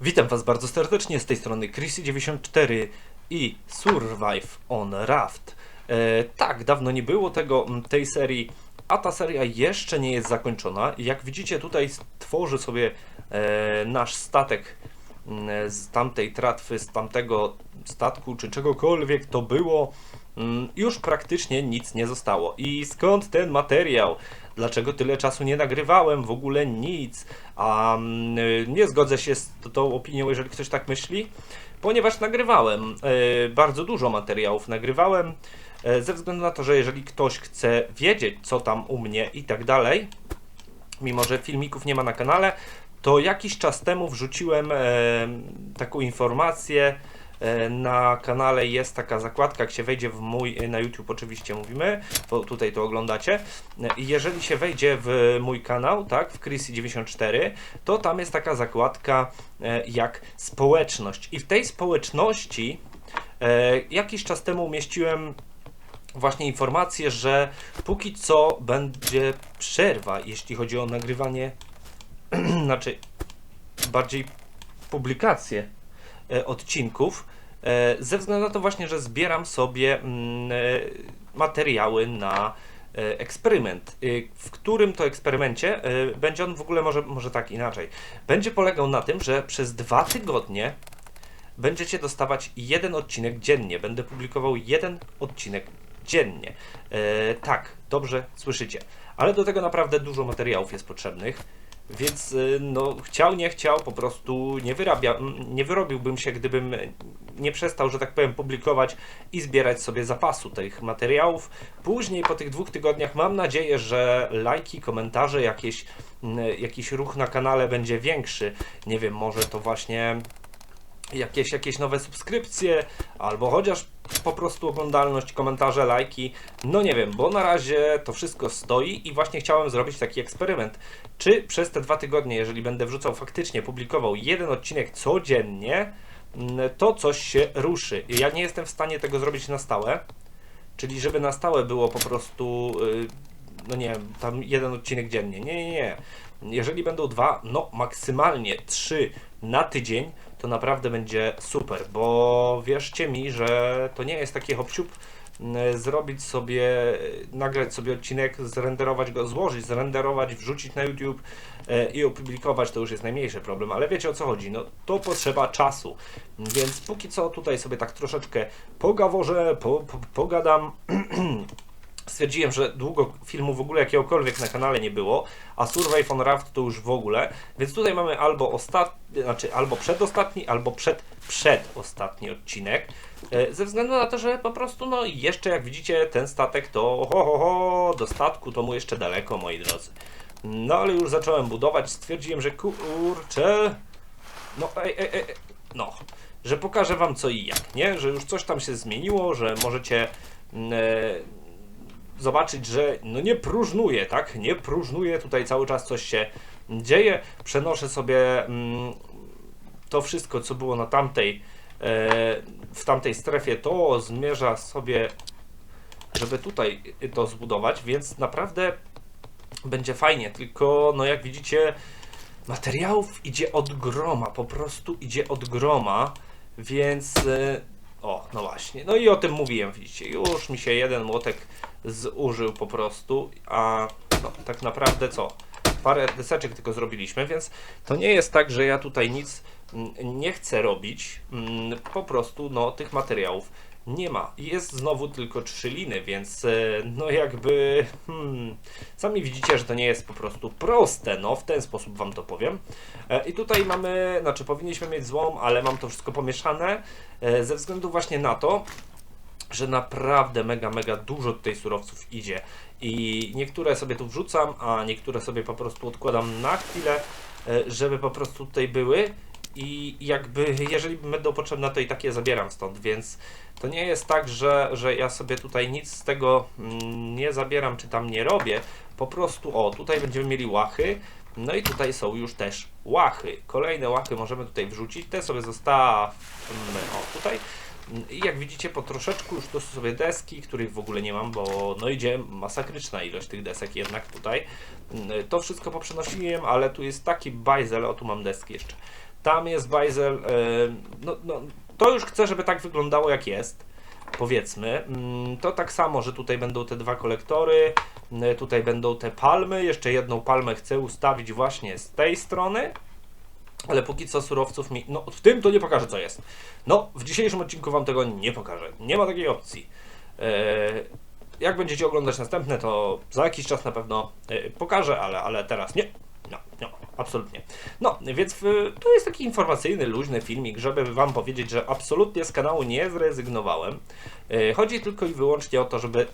Witam Was bardzo serdecznie z tej strony Chrissy94 i Survive on Raft. E, tak, dawno nie było tego, tej serii, a ta seria jeszcze nie jest zakończona. Jak widzicie, tutaj tworzy sobie e, nasz statek z tamtej tratwy, z tamtego statku, czy czegokolwiek to było. Już praktycznie nic nie zostało. I skąd ten materiał? Dlaczego tyle czasu nie nagrywałem? W ogóle nic. Y, nie zgodzę się z tą opinią, jeżeli ktoś tak myśli, ponieważ nagrywałem e, bardzo dużo materiałów. Nagrywałem e, ze względu na to, że jeżeli ktoś chce wiedzieć, co tam u mnie i tak dalej, mimo że filmików nie ma na kanale, to jakiś czas temu wrzuciłem taką informację. E, na kanale jest taka zakładka, jak się wejdzie w mój, e, na YouTube oczywiście mówimy, bo tutaj to oglądacie. E, Jeżeli się wejdzie w mój kanał, tak, w Chrissy94, to tam jest taka zakładka jak społeczność. I w tej społeczności jakiś czas temu umieściłem właśnie informację, że póki co będzie przerwa, jeśli chodzi o nagrywanie, znaczy bardziej publikację e, odcinków, e, ze względu na to właśnie, że zbieram sobie mm, e, materiały na e, eksperyment, w którym to eksperymencie e, będzie on w ogóle może, może tak inaczej. Będzie polegał na tym, że przez dwa tygodnie będziecie dostawać jeden odcinek dziennie. Będę publikował jeden odcinek dziennie. E, tak, dobrze słyszycie. Ale do tego naprawdę dużo materiałów jest potrzebnych. Więc e, no, chciał, nie chciał, po prostu nie, wyrabia, nie wyrobiłbym się, gdybym nie przestał, że tak powiem, publikować i zbierać sobie zapasu tych materiałów. Później, po tych dwóch tygodniach, mam nadzieję, że lajki, komentarze, jakieś, jakiś ruch na kanale będzie większy. Nie wiem, może to właśnie jakieś, jakieś nowe subskrypcje, albo chociaż po prostu oglądalność, komentarze, lajki. No nie wiem, bo na razie to wszystko stoi i właśnie chciałem zrobić taki eksperyment. Czy przez te dwa tygodnie, jeżeli będę wrzucał faktycznie, publikował jeden odcinek codziennie, mm, to coś się ruszy. Ja nie jestem w stanie tego zrobić na stałe, czyli żeby na stałe było po prostu, y, no nie wiem, tam jeden odcinek dziennie. Nie, nie, nie. Jeżeli będą dwa, no maksymalnie trzy na tydzień, to naprawdę będzie super, bo wierzcie mi, że to nie jest takie hop zrobić sobie, nagrać sobie odcinek, zrenderować go, złożyć, zrenderować, wrzucić na YouTube e, i opublikować, to już jest najmniejszy problem, ale wiecie o co chodzi, no to potrzeba czasu, więc póki co tutaj sobie tak troszeczkę pogaworzę, po, po, pogadam, stwierdziłem, że długo filmu w ogóle jakiegokolwiek na kanale nie było, a Survive on Raft to już w ogóle, więc tutaj mamy albo ostatni, znaczy albo przedostatni, albo przed przedostatni odcinek, e, ze względu na to, że po prostu no jeszcze jak widzicie ten statek to ho ho ho, do statku to mu jeszcze daleko moi drodzy. No ale już zacząłem budować, stwierdziłem, że kurczę, no ej, ej, ej, no, że pokażę wam co i jak, nie? Że już coś tam się zmieniło, że możecie e, zobaczyć, że no nie próżnuje, tak? Nie próżnuje, tutaj cały czas coś się dzieje. Przenoszę sobie mm, to wszystko, co było na tamtej, e, w tamtej strefie, to zmierza sobie, żeby tutaj to zbudować, więc naprawdę będzie fajnie, tylko no jak widzicie, materiałów idzie od groma, po prostu idzie od groma, więc e, o, no właśnie, no i o tym mówiłem, widzicie, już mi się jeden młotek zużył po prostu, a no, tak naprawdę co? Parę deseczek tylko zrobiliśmy, więc to nie jest tak, że ja tutaj nic mm, nie chcę robić, mm, po prostu no tych materiałów nie ma. Jest znowu tylko trzy liny, więc e, no jakby hmm, sami widzicie, że to nie jest po prostu proste, no w ten sposób wam to powiem. E, I tutaj mamy, znaczy powinniśmy mieć złom, ale mam to wszystko pomieszane e, ze względu właśnie na to, że naprawdę mega, mega dużo tutaj surowców idzie i niektóre sobie tu wrzucam, a niektóre sobie po prostu odkładam na chwilę, żeby po prostu tutaj były i jakby jeżeli będą potrzebne, to i takie zabieram stąd, więc to nie jest tak, że, że ja sobie tutaj nic z tego mm, nie zabieram, czy tam nie robię, po prostu o, tutaj będziemy mieli łachy, no i tutaj są już też łachy. Kolejne łachy możemy tutaj wrzucić, te sobie zostawmy, o tutaj. I jak widzicie po troszeczku już to są sobie deski, których w ogóle nie mam, bo no idzie masakryczna ilość tych desek jednak tutaj. To wszystko poprzenosiłem, ale tu jest taki bajzel, o tu mam deski jeszcze. Tam jest bajzel, e, no, no, to już chcę, żeby tak wyglądało jak jest, powiedzmy. Mm, To tak samo, że tutaj będą te dwa kolektory, mm, tutaj będą te palmy, jeszcze jedną palmę chcę ustawić właśnie z tej strony, ale póki co surowców mi, no w tym to nie pokażę co jest. No, w dzisiejszym odcinku wam tego nie pokażę, nie ma takiej opcji. E, jak będziecie oglądać następne, to za jakiś czas na pewno e, pokażę, ale, ale teraz nie. No, no, absolutnie. No, więc w, tu jest taki informacyjny, luźny filmik, żeby Wam powiedzieć, że absolutnie z kanału nie zrezygnowałem. E, Chodzi tylko i wyłącznie o to, żeby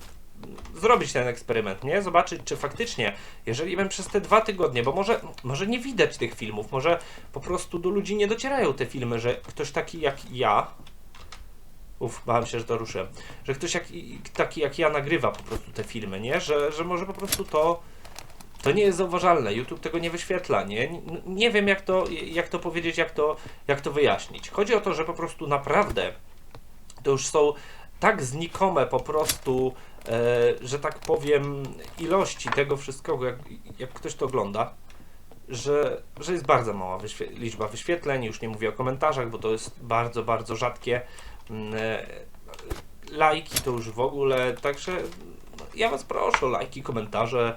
zrobić ten eksperyment, nie? Zobaczyć, czy faktycznie, jeżeli bym przez te dwa tygodnie, bo może, może nie widać tych filmów, może po prostu do ludzi nie docierają te filmy, że ktoś taki jak ja, Uf, bałem się, że to ruszę. Że ktoś jak, taki jak ja nagrywa po prostu te filmy, nie? Że, że może po prostu to to nie jest zauważalne. YouTube tego nie wyświetla, nie? Nie- wiem jak to, jak to powiedzieć, jak to, jak to wyjaśnić. Chodzi o to, że po prostu naprawdę to już są tak znikome po prostu, e, że tak powiem, ilości tego wszystkiego, jak, jak ktoś to ogląda, że, że jest bardzo mała wyświe- liczba wyświetleń. Już nie mówię o komentarzach, bo to jest bardzo, bardzo rzadkie. Mm, e, Lajki to już w ogóle, także ja Was proszę o lajki, komentarze.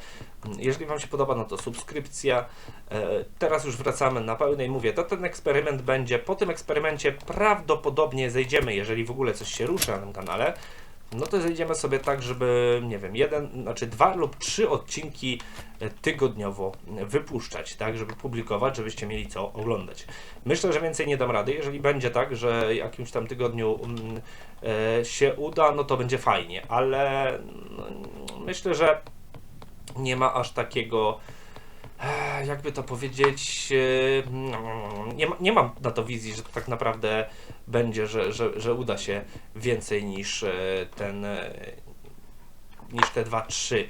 Jeżeli Wam się podoba, no to subskrypcja. E, Teraz już wracamy na pełnej. Mówię, to ten eksperyment będzie. Po tym eksperymencie prawdopodobnie zejdziemy, jeżeli w ogóle coś się ruszy na tym kanale. No to zejdziemy sobie tak, żeby, nie wiem, jeden, znaczy dwa lub trzy odcinki e, tygodniowo wypuszczać, tak, żeby publikować, żebyście mieli co oglądać. Myślę, że więcej nie dam rady. Jeżeli będzie tak, że jakimś tam tygodniu mm, e, się uda, no to będzie fajnie, ale no, myślę, że nie ma aż takiego, jakby to powiedzieć, nie, ma, nie mam na to wizji, że to tak naprawdę będzie, że, że, że uda się więcej niż e, ten, e, niż te 2-3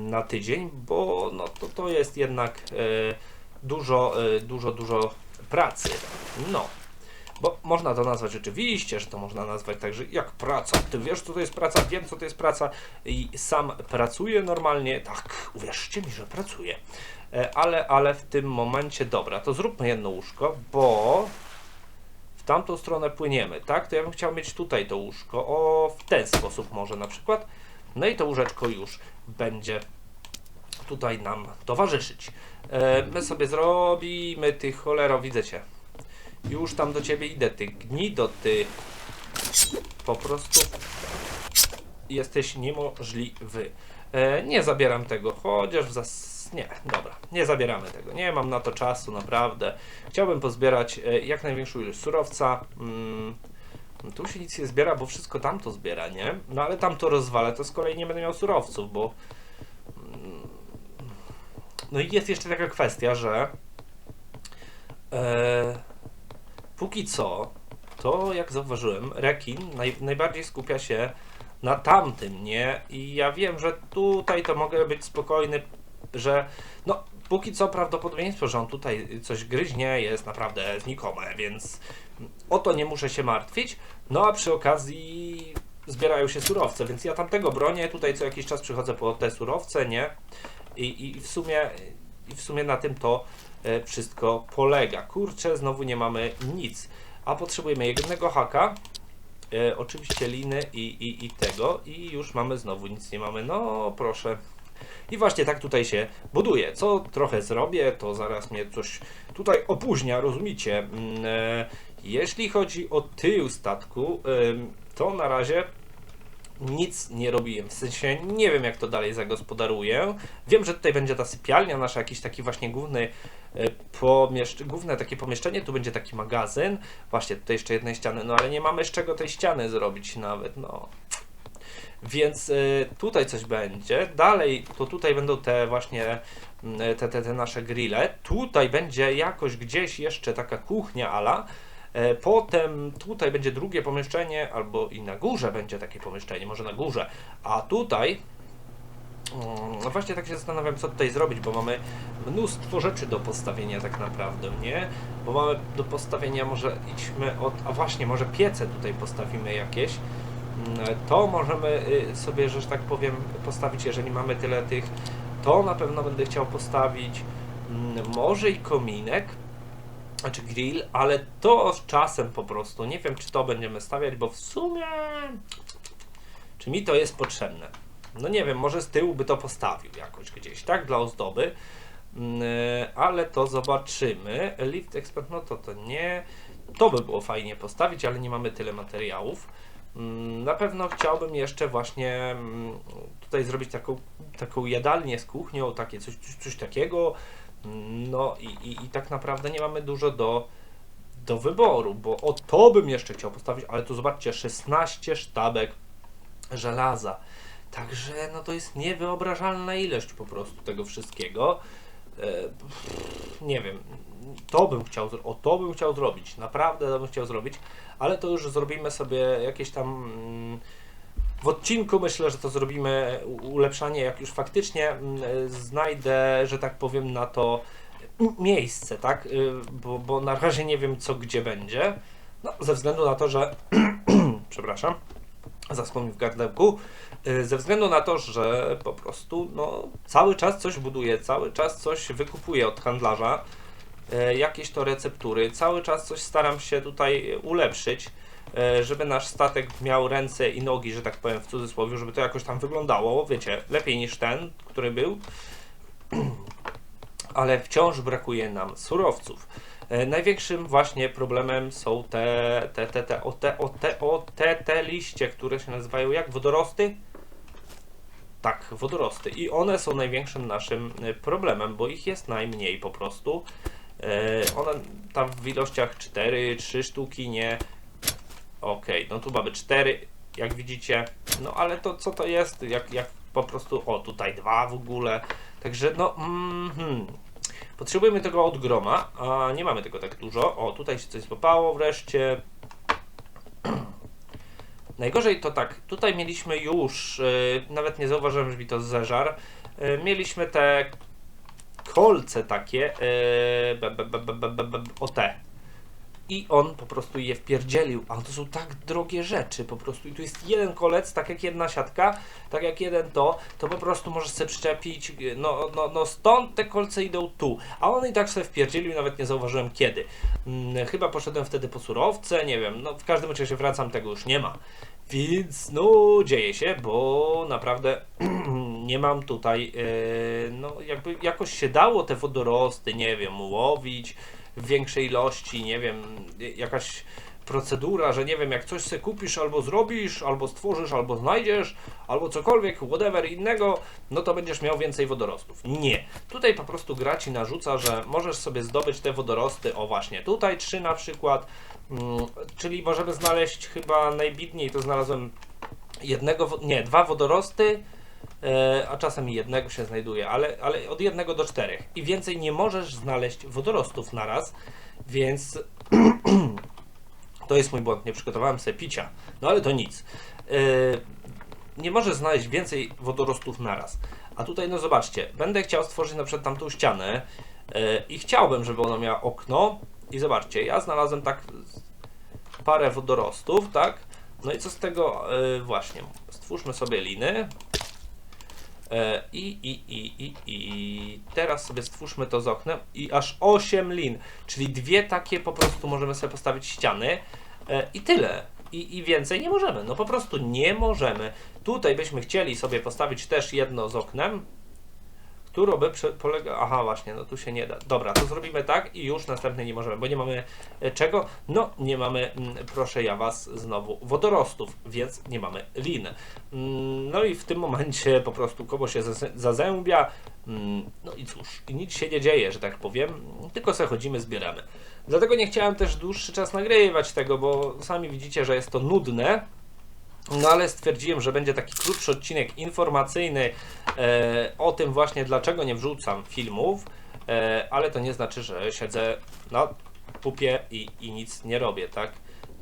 na tydzień, bo no, to, to jest jednak e, dużo, dużo, dużo pracy. No. Bo można to nazwać oczywiście, że to można nazwać także jak praca. Ty wiesz, co to jest praca, wiem, co to jest praca i sam pracuję normalnie. Tak, uwierzcie mi, że pracuję. E, Ale, ale w tym momencie, dobra, to zróbmy jedno łóżko, bo w tamtą stronę płyniemy, tak? To ja bym chciał mieć tutaj to łóżko, o, w ten sposób może na przykład. No i to łóżeczko już będzie tutaj nam towarzyszyć. E, my sobie zrobimy, ty cholero, widzę cię. Już tam do ciebie idę, ty gnido, ty. Po prostu jesteś niemożliwy. E, nie zabieram tego, chociaż w Nie, dobra, nie zabieramy tego. Nie mam na to czasu, naprawdę. Chciałbym pozbierać e, jak największą ilość surowca. Mm, no tu się nic nie zbiera, bo wszystko tam to zbiera, nie? No ale tam to rozwalę, to z kolei nie będę miał surowców, bo... mm, No i jest jeszcze taka kwestia, że... E, póki co, to jak zauważyłem, rekin naj, najbardziej skupia się na tamtym, nie? I ja wiem, że tutaj to mogę być spokojny, że no, póki co prawdopodobieństwo, że on tutaj coś gryźnie jest naprawdę znikome, więc o to nie muszę się martwić. No a przy okazji zbierają się surowce, więc ja tamtego bronię, tutaj co jakiś czas przychodzę po te surowce, nie? I, i w sumie i w sumie na tym to e, wszystko polega. Kurczę, znowu nie mamy nic. A potrzebujemy jednego haka, e, oczywiście liny i, i, i tego i już mamy znowu nic nie mamy. No proszę. I właśnie tak tutaj się buduje. Co trochę zrobię, to zaraz mnie coś tutaj opóźnia, rozumiecie? Mm, e, Jeśli chodzi o tył statku, to na razie nic nie robiłem. W sensie nie wiem, jak to dalej zagospodaruję. Wiem, że tutaj będzie ta sypialnia nasza, jakiś taki właśnie główny e, pomieszcz... główne takie pomieszczenie, tu będzie taki magazyn. Właśnie tutaj jeszcze jednej ściany, no ale nie mamy z czego tej ściany zrobić nawet, no. Więc y, tutaj coś będzie. Dalej to tutaj będą te właśnie mm, te, te, te nasze grille. Tutaj będzie jakoś gdzieś jeszcze taka kuchnia ala. E, Potem tutaj będzie drugie pomieszczenie, albo i na górze będzie takie pomieszczenie, może na górze. A tutaj Mm, No właśnie tak się zastanawiam, co tutaj zrobić, bo mamy mnóstwo rzeczy do postawienia tak naprawdę, nie? Bo mamy do postawienia, może idźmy od... A właśnie, może piece tutaj postawimy jakieś. To możemy y, sobie, że tak powiem, postawić, jeżeli mamy tyle tych. To na pewno będę chciał postawić. Mm, Może i kominek. znaczy grill, ale to z czasem po prostu. Nie wiem, czy to będziemy stawiać, bo w sumie. Czy mi to jest potrzebne? No nie wiem, może z tyłu by to postawił jakoś gdzieś, tak? Dla ozdoby. Mm, e, Ale to zobaczymy. Lift Expert, no to to nie. To by było fajnie postawić, ale nie mamy tyle materiałów. Mm, Na pewno chciałbym jeszcze właśnie mm, tutaj zrobić taką, taką jadalnię z kuchnią, takie coś, coś, coś takiego. Mm, No i, i, i tak naprawdę nie mamy dużo do, do wyboru, bo o to bym jeszcze chciał postawić, ale tu zobaczcie, 16 sztabek żelaza. Także no to jest niewyobrażalna ilość po prostu tego wszystkiego. E, nie wiem, to bym chciał, o to bym chciał zrobić, naprawdę to bym chciał zrobić, ale to już zrobimy sobie jakieś tam mm, w odcinku myślę, że to zrobimy ulepszanie, jak już faktycznie mm, e, znajdę, że tak powiem, na to miejsce, tak? Y, Bo, bo na razie nie wiem, co gdzie będzie. No, ze względu na to, że. przepraszam, zaschło mi w gardełku. Y, Ze względu na to, że po prostu no, cały czas coś buduję, cały czas coś wykupuję od handlarza, jakieś to receptury, cały czas coś staram się tutaj ulepszyć, e, żeby nasz statek miał ręce i nogi, że tak powiem w cudzysłowie, żeby to jakoś tam wyglądało, wiecie, lepiej niż ten, który był. Ale wciąż brakuje nam surowców. E, Największym właśnie problemem są te, te, te, te, o te, o te, o te, te liście, które się nazywają jak? Wodorosty? Tak, wodorosty. I one są największym naszym e, problemem, bo ich jest najmniej po prostu. E, One tam w ilościach 4, 3 sztuki, nie. Okej, no tu mamy 4, jak widzicie. No ale to co to jest? Jak, jak po prostu. O, tutaj dwa w ogóle. Także no. Mhm. Potrzebujemy tego od groma, a nie mamy tego tak dużo. O, tutaj się coś złapało wreszcie. Najgorzej to tak, tutaj mieliśmy już, yy, nawet nie zauważyłem, że mi to zeżar, yy, mieliśmy te kolce takie, be, o te. I on po prostu je wpierdzielił, a to są tak drogie rzeczy po prostu. I tu jest jeden kolec, tak jak jedna siatka, tak jak jeden to, to po prostu możesz sobie przyczepić, no, no, no stąd te kolce idą tu. A on i tak sobie wpierdzielił, nawet nie zauważyłem kiedy. Mm, chyba poszedłem wtedy po surowce, nie wiem, no w każdym razie wracam, tego już nie ma. Więc no dzieje się, bo naprawdę nie mam tutaj, e, no jakby jakoś się dało te wodorosty, nie wiem, łowić w większej ilości, nie wiem, jakaś procedura, że nie wiem, jak coś sobie kupisz, albo zrobisz, albo stworzysz, albo znajdziesz, albo cokolwiek, whatever innego, no to będziesz miał więcej wodorostów. Nie. Tutaj po prostu gra ci narzuca, że możesz sobie zdobyć te wodorosty, o właśnie, tutaj trzy na przykład, mm, czyli możemy znaleźć chyba najbitniej, to znalazłem jednego, nie, dwa wodorosty, a czasem jednego się znajduje, ale, ale od jednego do czterech. I więcej nie możesz znaleźć wodorostów naraz, więc to jest mój błąd, nie przygotowałem sobie picia. No ale to nic. Yy, nie możesz znaleźć więcej wodorostów naraz. A tutaj, no zobaczcie, będę chciał stworzyć na przykład tamtą ścianę yy, i chciałbym, żeby ona miała okno. I zobaczcie, ja znalazłem tak parę wodorostów, tak? No i co z tego? Właśnie, stwórzmy sobie liny. E, I, i, i, i, I teraz sobie stwórzmy to z oknem i aż 8 lin, czyli dwie takie po prostu możemy sobie postawić ściany e, i tyle. I, I więcej nie możemy, no po prostu nie możemy. Tutaj byśmy chcieli sobie postawić też jedno z oknem, by prze- polega... Aha, właśnie, no tu się nie da. Dobra, to zrobimy tak i już następny nie możemy, bo nie mamy e, czego? No, nie mamy, mm, proszę ja was, znowu wodorostów, więc nie mamy lin. Mm, No i w tym momencie po prostu koło się zazę- zazębia. Mm, No i cóż, nic się nie dzieje, że tak powiem, tylko sobie chodzimy, zbieramy. Dlatego nie chciałem też dłuższy czas nagrywać tego, bo sami widzicie, że jest to nudne. No ale stwierdziłem, że będzie taki krótszy odcinek informacyjny e, o tym właśnie, dlaczego nie wrzucam filmów, e, ale to nie znaczy, że siedzę na pupie i, i nic nie robię, tak?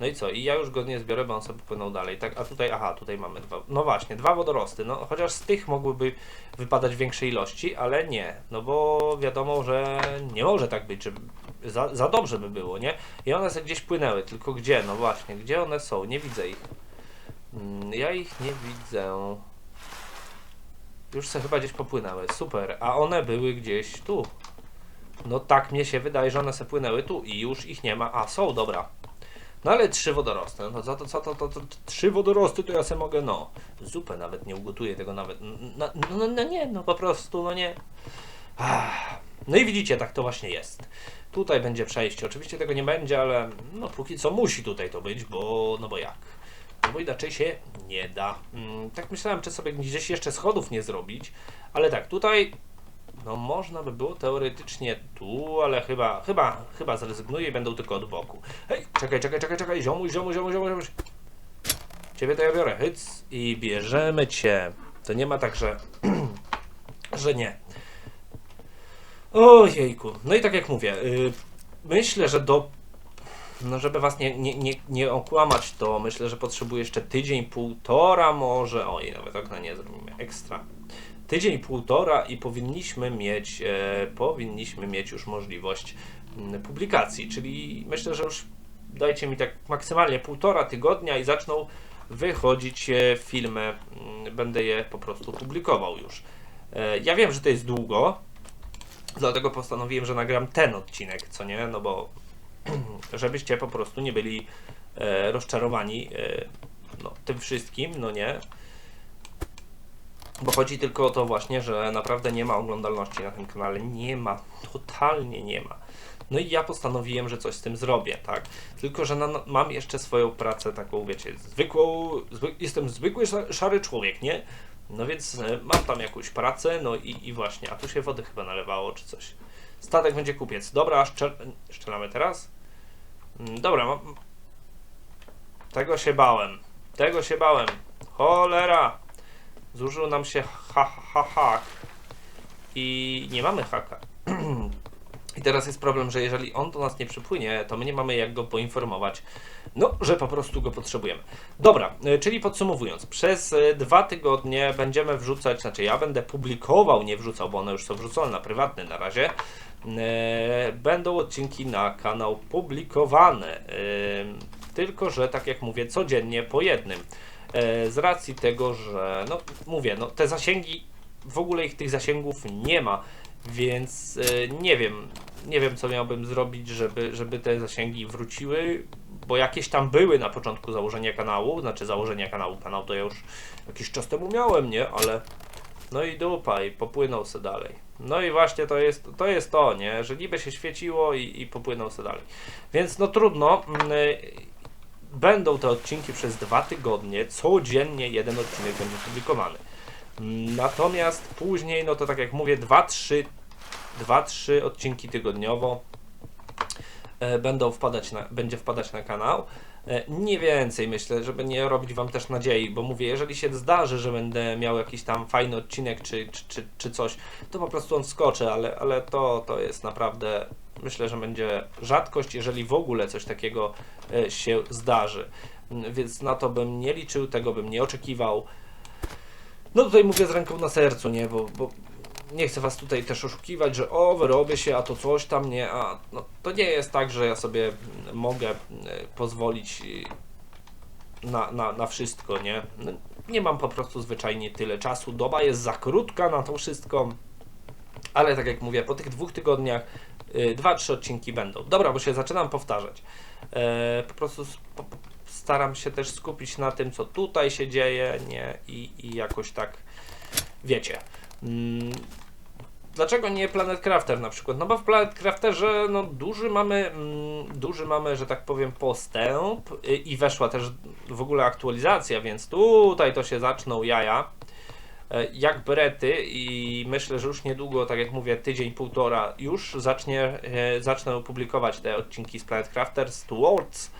No i co? I ja już go nie zbiorę, bo on sobie płynął dalej, tak? A tutaj, aha, tutaj mamy dwa, no właśnie, dwa wodorosty, no chociaż z tych mogłyby wypadać większe ilości, ale nie, no bo wiadomo, że nie może tak być, że za, za dobrze by było, nie? I one sobie gdzieś płynęły, tylko gdzie? No właśnie, gdzie one są? Nie widzę ich. Mm, Ja ich nie widzę. Już se chyba gdzieś popłynęły. Super. A one były gdzieś tu. No tak mnie się wydaje, że one se płynęły tu i już ich nie ma. A, są, dobra. No ale trzy wodorosty, no za to co to, to, to, to trzy wodorosty to ja se mogę, no, zupę nawet nie ugotuję tego nawet, no, no, no nie, no po prostu, no nie. Ach. No i widzicie, tak to właśnie jest. Tutaj będzie przejście, oczywiście tego nie będzie, ale no póki co musi tutaj to być, bo, no bo jak? Bo inaczej się nie da. Mm, tak myślałem, czy sobie gdzieś jeszcze schodów nie zrobić, ale tak, tutaj no można by było teoretycznie tu, ale chyba, chyba, chyba zrezygnuję i będą tylko od boku. Hej, czekaj, czekaj, czekaj, czekaj, ziomuś, ziomuś, ziomuś, ziomuś, ziomuś. Ciebie to ja biorę, hyc i bierzemy cię. To nie ma tak, że, że nie. Ojejku, no i tak jak mówię, y, myślę, że do no żeby was nie, nie, nie, nie okłamać, to myślę, że potrzebuję jeszcze tydzień, półtora może, oj, nawet okna nie zrobimy, ekstra. Tydzień, półtora i powinniśmy mieć, e, powinniśmy mieć już możliwość mm, publikacji, czyli myślę, że już dajcie mi tak maksymalnie półtora tygodnia i zaczną wychodzić e, filmy, Mm, będę je po prostu publikował już. E, ja wiem, że to jest długo, dlatego postanowiłem, że nagram ten odcinek, co nie, no bo żebyście po prostu nie byli e, rozczarowani e, no, tym wszystkim, no nie. Bo chodzi tylko o to właśnie, że naprawdę nie ma oglądalności na tym kanale. Nie ma, totalnie nie ma. No i ja postanowiłem, że coś z tym zrobię, tak? Tylko, że na, mam jeszcze swoją pracę taką, wiecie, zwykłą, zwy, jestem zwykły sza- szary człowiek, nie? No więc e, mam tam jakąś pracę, no i, i właśnie, a tu się wody chyba nalewało, czy coś. Statek będzie kupiec. Dobra, szczel, szczelamy teraz? Mm, Dobra, mam... Tego się bałem. Tego się bałem. Cholera! Zużył nam się ha, ha, ha, hak. I nie mamy haka. I teraz jest problem, że jeżeli on do nas nie przypłynie, to my nie mamy jak go poinformować, no, że po prostu go potrzebujemy. Dobra, y, czyli podsumowując, przez y, dwa tygodnie będziemy wrzucać, znaczy ja będę publikował, nie wrzucał, bo one już są wrzucone na prywatny na razie. E, Będą odcinki na kanał publikowane. E, Tylko, że tak jak mówię, codziennie po jednym. E, Z racji tego, że no mówię, no te zasięgi, w ogóle ich tych zasięgów nie ma, więc nie wiem, nie wiem co miałbym zrobić, żeby, żeby te zasięgi wróciły, bo jakieś tam były na początku założenia kanału, znaczy założenia kanału, kanał to ja już jakiś czas temu miałem, nie, ale no i dupa, i popłynął se dalej. No i właśnie to jest to, jest to nie, że niby się świeciło i, i popłynął se dalej. Więc no trudno, mm, y, będą te odcinki przez dwa tygodnie, codziennie jeden odcinek będzie publikowany. Mm, Natomiast później, no to tak jak mówię, 2-3 2-3 odcinki tygodniowo e, będą wpadać na, będzie wpadać na kanał. E, Nie więcej myślę, żeby nie robić Wam też nadziei, bo mówię, jeżeli się zdarzy, że będę miał jakiś tam fajny odcinek czy, czy, czy, czy coś, to po prostu on wskoczy, ale, ale to, to jest naprawdę, myślę, że będzie rzadkość, jeżeli w ogóle coś takiego e, się zdarzy. Mm, Więc na to bym nie liczył, tego bym nie oczekiwał. No tutaj mówię z ręką na sercu, nie, bo, bo nie chcę was tutaj też oszukiwać, że o, wyrobię się, a to coś tam nie, a no, to nie jest tak, że ja sobie mm, mogę mm, pozwolić y, na, na, na wszystko, nie? No, nie mam po prostu zwyczajnie tyle czasu, doba jest za krótka na to wszystko, ale tak jak mówię, po tych dwóch tygodniach y, dwa, trzy odcinki będą. Dobra, bo się zaczynam powtarzać. E, po prostu po- staram się też skupić na tym, co tutaj się dzieje, nie? I, i jakoś tak, wiecie. Mm, Dlaczego nie Planet Crafter na przykład? No bo w Planet Crafterze no, duży mamy, mm, duży mamy, że tak powiem, postęp i weszła też w ogóle aktualizacja, więc tutaj to się zaczną jaja. E, Jak berety i myślę, że już niedługo, tak jak mówię, tydzień, półtora już zacznie, e, zacznę publikować te odcinki z Planet Crafters Towards,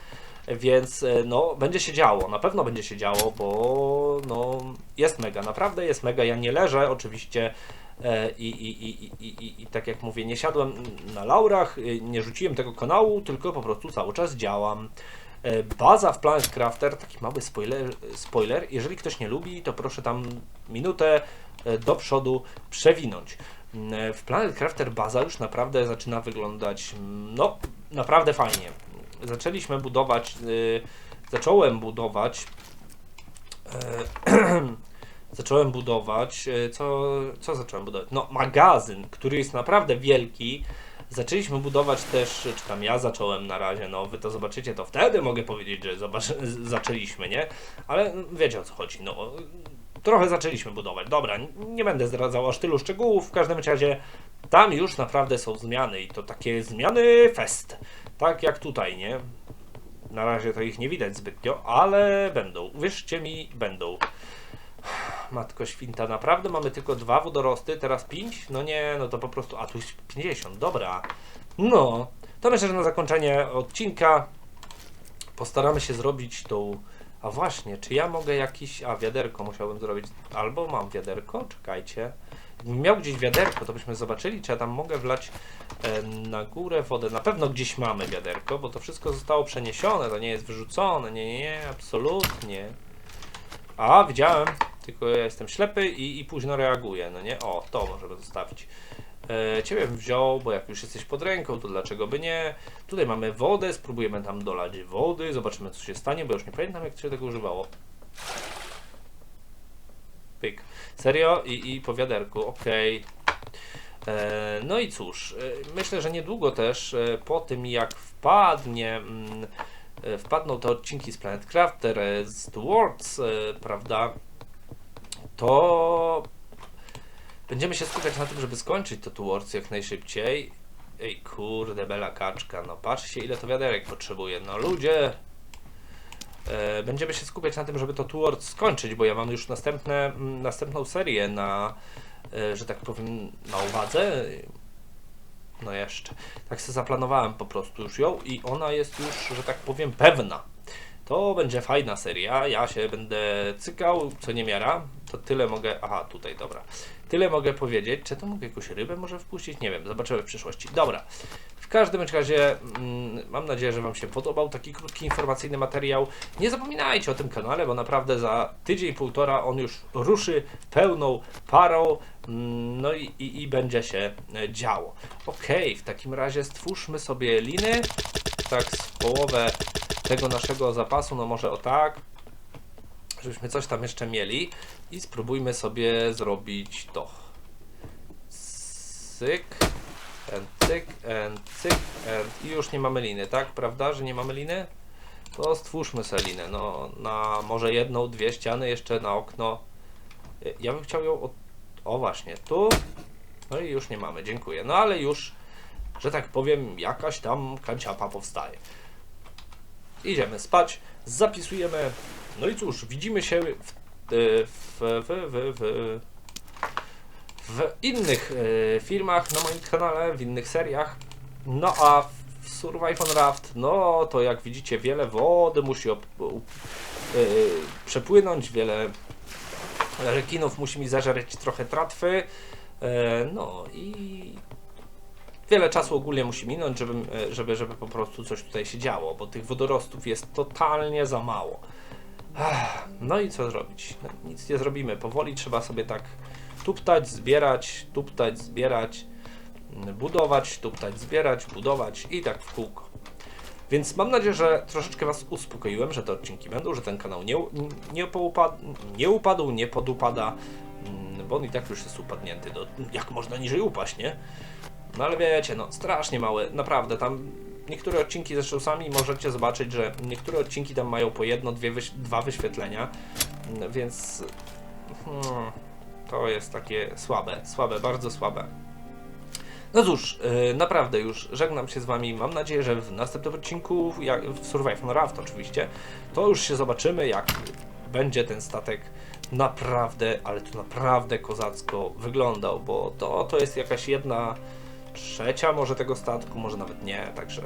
więc e, no będzie się działo, na pewno będzie się działo, bo no jest mega, naprawdę jest mega, ja nie leżę oczywiście e, i, i, i, i, i, i tak jak mówię, nie siadłem na laurach, y, nie rzuciłem tego kanału, tylko po prostu cały czas działam. E, Baza w Planet Crafter, taki mały spoiler, spoiler, jeżeli ktoś nie lubi, to proszę tam minutę e, do przodu przewinąć. Mm, e, W Planet Crafter baza już naprawdę zaczyna wyglądać, mm, no, naprawdę fajnie. Zaczęliśmy budować, y, zacząłem budować, e, zacząłem budować, e, co, co zacząłem budować? No, magazyn, który jest naprawdę wielki, Zaczęliśmy budować też, czy tam ja zacząłem na razie, no wy to zobaczycie, to wtedy mogę powiedzieć, że zaczęliśmy, nie? Ale wiecie o co chodzi, no trochę zaczęliśmy budować. Dobra, nie będę zdradzał aż tylu szczegółów, w każdym razie tam już naprawdę są zmiany i to takie zmiany fest. Tak jak tutaj, nie? Na razie to ich nie widać zbytnio, ale będą. Uwierzcie mi, będą. Matko świnta, naprawdę mamy tylko dwa wodorosty, teraz pięć? No nie, no to po prostu, a tu jest 50, dobra. No, to myślę, że na zakończenie odcinka postaramy się zrobić tą... A właśnie, czy ja mogę jakiś... A, wiaderko musiałbym zrobić. Albo mam wiaderko? Czekajcie. Miał gdzieś wiaderko, to byśmy zobaczyli, czy ja tam mogę wlać e, na górę wodę. Na pewno gdzieś mamy wiaderko, bo to wszystko zostało przeniesione, to nie jest wyrzucone. Nie, nie, nie, absolutnie. A, widziałem, tylko ja jestem ślepy i, i późno reaguję, no nie? O, to możemy zostawić. E, ciebie bym wziął, bo jak już jesteś pod ręką, to dlaczego by nie? Tutaj mamy wodę, spróbujemy tam dolać wody, zobaczymy co się stanie, bo już nie pamiętam jak się tego używało. Pyk. Serio? I, i po wiaderku, okej. E, No i cóż, e, myślę, że niedługo też e, po tym jak wpadnie, mm, wpadną te odcinki z Planet Crafter, z The Worlds, prawda, to będziemy się skupiać na tym, żeby skończyć to The Worlds jak najszybciej. Ej, kurde, bela kaczka, no patrzcie ile to wiaderek potrzebuje, no ludzie! E, Będziemy się skupiać na tym, żeby to Tour skończyć, bo ja mam już następne, następną serię na, e, że tak powiem, na uwadze. No jeszcze. Tak sobie zaplanowałem po prostu już ją i ona jest już, że tak powiem, pewna. To będzie fajna seria. Ja się będę cykał, co nie miara. To tyle mogę. Aha, tutaj, dobra. Tyle mogę powiedzieć. Czy to mogę jakąś rybę może wpuścić? Nie wiem, zobaczymy w przyszłości. Dobra. W każdym razie mm, mam nadzieję, że Wam się podobał taki krótki informacyjny materiał. Nie zapominajcie o tym kanale, bo naprawdę za tydzień, półtora on już ruszy pełną parą. mm, No i, i, i będzie się e, działo. Okej, w takim razie stwórzmy sobie liny. Tak z połowę tego naszego zapasu, no może o tak. Żebyśmy coś tam jeszcze mieli. I spróbujmy sobie zrobić to. Cyk. And cyk, and cyk, and... I już nie mamy liny, tak? Prawda, że nie mamy liny? To stwórzmy sobie linę, no na może jedną, dwie ściany jeszcze na okno. Ja bym chciał ją od... O właśnie, tu. No i już nie mamy, dziękuję. No ale już, że tak powiem, jakaś tam kanciapa powstaje. Idziemy spać, zapisujemy. No i cóż, widzimy się w, y, w, w, w, w, w innych y, filmach na moim kanale, w innych seriach. No a w Survive on Raft, no to jak widzicie, wiele wody musi op, y, przepłynąć, wiele rekinów musi mi zażereć trochę tratwy. E, no i wiele czasu ogólnie musi minąć, żeby, żeby, żeby po prostu coś tutaj się działo, bo tych wodorostów jest totalnie za mało. No i co zrobić? No, nic nie zrobimy. Powoli trzeba sobie tak tuptać, zbierać, tuptać, zbierać, budować, tuptać, zbierać, budować i tak w kółko. Więc mam nadzieję, że troszeczkę Was uspokoiłem, że te odcinki będą, że ten kanał nie, nie, poupadł, nie upadł, nie podupada, mm, bo on i tak już jest upadnięty. No, jak można niżej upaść, nie? No ale wiecie, no strasznie małe, naprawdę tam niektóre odcinki zresztą sami możecie zobaczyć, że niektóre odcinki tam mają po jedno, dwie, dwa wyświetlenia, mm, więc hmm, to jest takie słabe, słabe, bardzo słabe. No cóż, yy, naprawdę już żegnam się z Wami. Mam nadzieję, że w następnym odcinku, jak w Survive on Raft oczywiście, to już się zobaczymy, jak będzie ten statek naprawdę, ale to naprawdę kozacko wyglądał, bo to, to jest jakaś jedna trzecia może tego statku, może nawet nie, także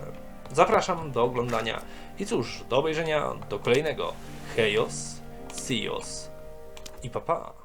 zapraszam do oglądania i cóż, do obejrzenia, do kolejnego Hejos, Sios i papa.